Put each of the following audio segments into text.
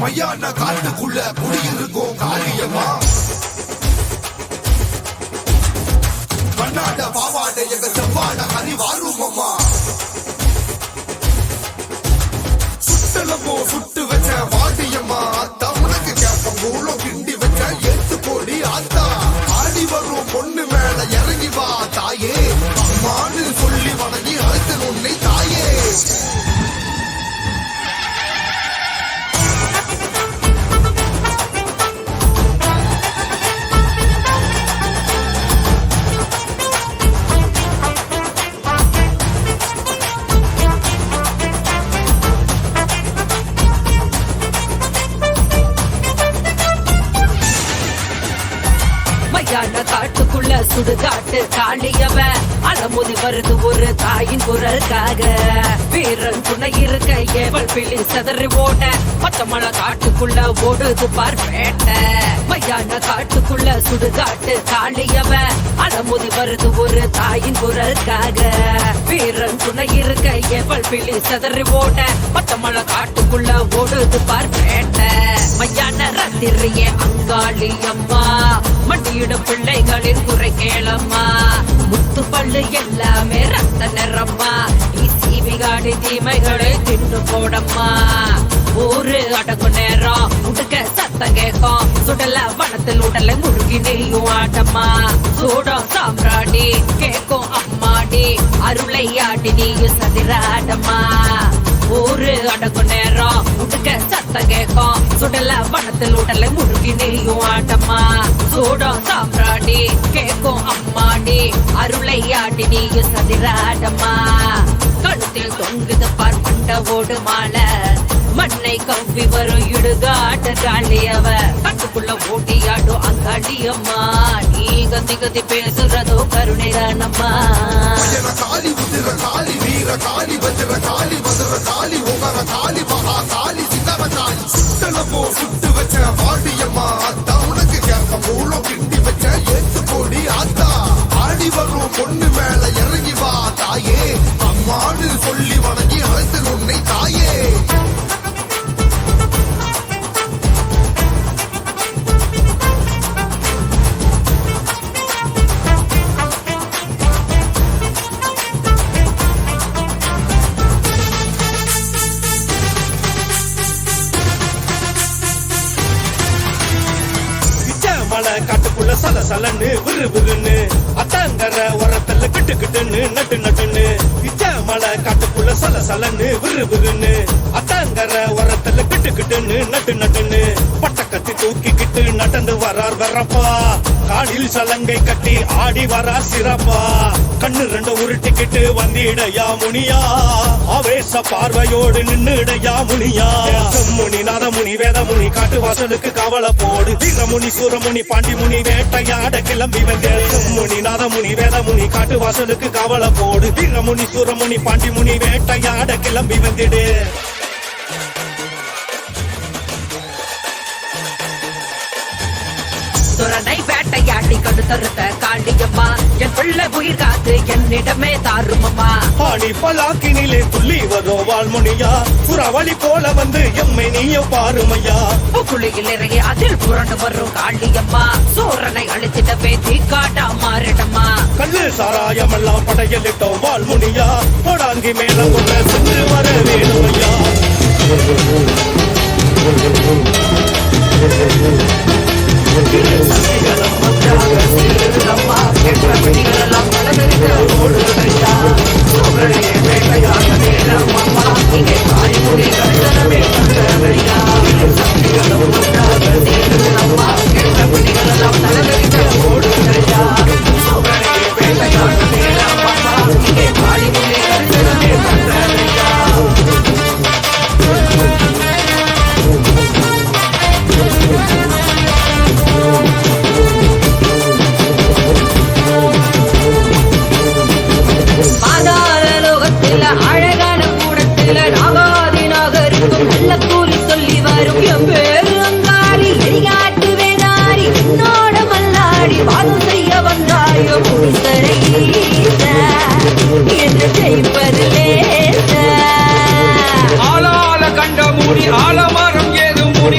மையான காட்டுக்குள்ள குடியிருக்கும் காரியமா கண்ணாட பாவாட எங்க செவ்வாட ஹரி சுடுகாட்டு தாண்டியவ. அலமுதி வருது ஒரு தாயின் குரலுக்காக. வீரன் துணை இருக்க ஏவல் பிள்ளி செதறி ஓட. பச்சை காட்டுக்குள்ள ஓடுது பார் வேட்டை மையான காட்டுக்குள்ள சுடுகாட்டு தாண்டியவ. அலமுதி வருது ஒரு தாயின் குரலுக்காக. வீரன் துணை இருக்க ஏவல் பிள்ளி செதறி ஓட. பச்சை காட்டுக்குள்ள ஓடுது பார் வேட்டை மையான ரத்திரிய அங்காளி அம்மா. மண்டியிடும் பிள்ளைகளின் குறை கேளம்மா. முத்து பள்ளு எல்லாமே ரத்த நிறம்மா. நீ சீவிகாடி தீமைகளை தின்னு போடம்மா. ஊரு அடங்கும் நேரம் உடுக்க சத்தம் கேட்கும். சுடல வனத்தில் உடலை முருகி நெய்யும் ஆட்டம்மா. சூடம் சாம்ராடி கேட்கும் அம்மாடி. அருளை ஆடி நீயும் சதிராடம்மா ஊரு அடங்கும் நேரம் உடுக்க சத்தம் கேட்கும் சுடல வனத்தில் உடலை முழுகி நெறியும் ஆட்டம்மா. சூடம் சாம்பிராடி கேட்கும் அம்மாடி அருளை ஆடி நீயும் சதிராடம்மா. கழுத்தில் தொங்குது பார்ப்பண்ட ஓடு மாலை. மண்ணை கவ்வி வரும் இடுகாட்ட காளியவ கட்டுக்குள்ள ஓட்டியாடும் அங்காடியம்மா நீ கத்தி கத்தி பேசுறதோ கருணை தானம்மா காளி உதிர காளி வீர காளி வஜ்ர காளி வஜ்ர காளி உகர காளி மகா காளி. மலை சல சலன்னு விறு விறுன்னு. அத்தாங்கர உரத்தல்ல கிட்டு கிட்டுன்னு நட்டு நட்டுன்னு. இச்ச மலை காட்டுக்குள்ள சல சலன்னு விறு விறுன்னு. அத்தாங்கர உரத்தல்ல கிட்டு கிட்டுன்னு நட்டு நட்டுன்னு. தூக்கிக்கிட்டு நடந்து வரார் வரப்பா. காலில் சலங்கை கட்டி ஆடி வரார் சிறப்பா. கண்ணு ரெண்டு உருட்டிக்கிட்டு வந்திடையா முனியா. ஆவேச பார்வையோடு நின்னுடையா முனியா. முனி நரமுனி வேதமுனி காட்டு வாசலுக்கு கவலை போடு வீரமுனி சூரமுனி பாண்டிமுனி வேட்டையாட கிளம்பி வந்தேன். முனி நரமுனி வேதமுனி காட்டு வாசலுக்கு கவலை போடு வீரமுனி சூரமுனி பாண்டிமுனி வேட்டையாட கிளம்பி வந்திடு. கடுத்தறுத்த காளியம்மா என் பிள்ளை உயிர் காத்து என்னிடமே தாருமம்மா. பாணி பலாக்கினிலே துள்ளி வரும் வாழ்முனியா புறவழி போல வந்து எம்மை நீயும் பாருமையா. புக்குழியில் இறங்கி அதில் புரண்டு வரும் காளியம்மா சூரனை அழித்திடவே தீக்காட்டா மாறிடம்மா. கல்லு சாராயம் எல்லாம் படையலிட்டோம் வாழ்முனியா கொடாங்கி மேல ஒன்று சென்று வர வேணுமையா.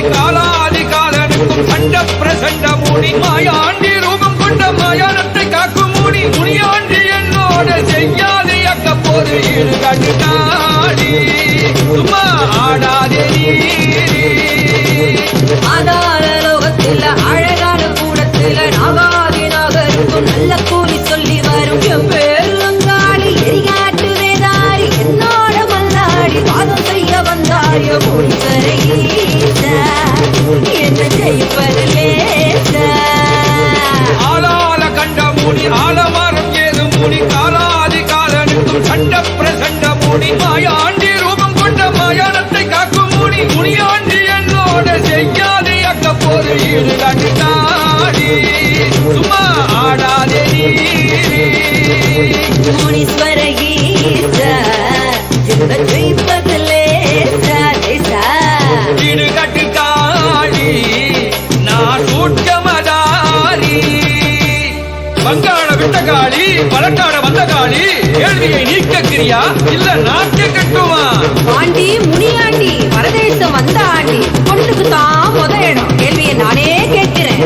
காலாதி காலனுக்கும் சண்ட பிரசண்ட மூடி மாயாண்டி ரூபம் கொண்ட மாயானத்தை காக்கும் மூடி முனியாண்டி என்னோட செய்யாது அக்க போது சும்மா சண்ட பிரசண்ட மூடி மாயாண்டி ரூபம் கொண்ட மாயானத்தை காக்கும் மூடி முனியாண்டி என்னோட செய்யாதே அக்க போது ஈடு கட்டுனாடி சும்மா ஆடாதே நீ. வங்காள விட்ட காளி பலக்காட வந்த காளி கேள்வியை நீக்க கிரியா இல்ல நாட்டை கட்டுமா? ஆண்டி முனியாண்டி பரதேசம் வந்த ஆண்டி பொண்ணுக்கு தான் முத இடம். கேள்வியை நானே கேட்கிறேன்.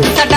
Thank you.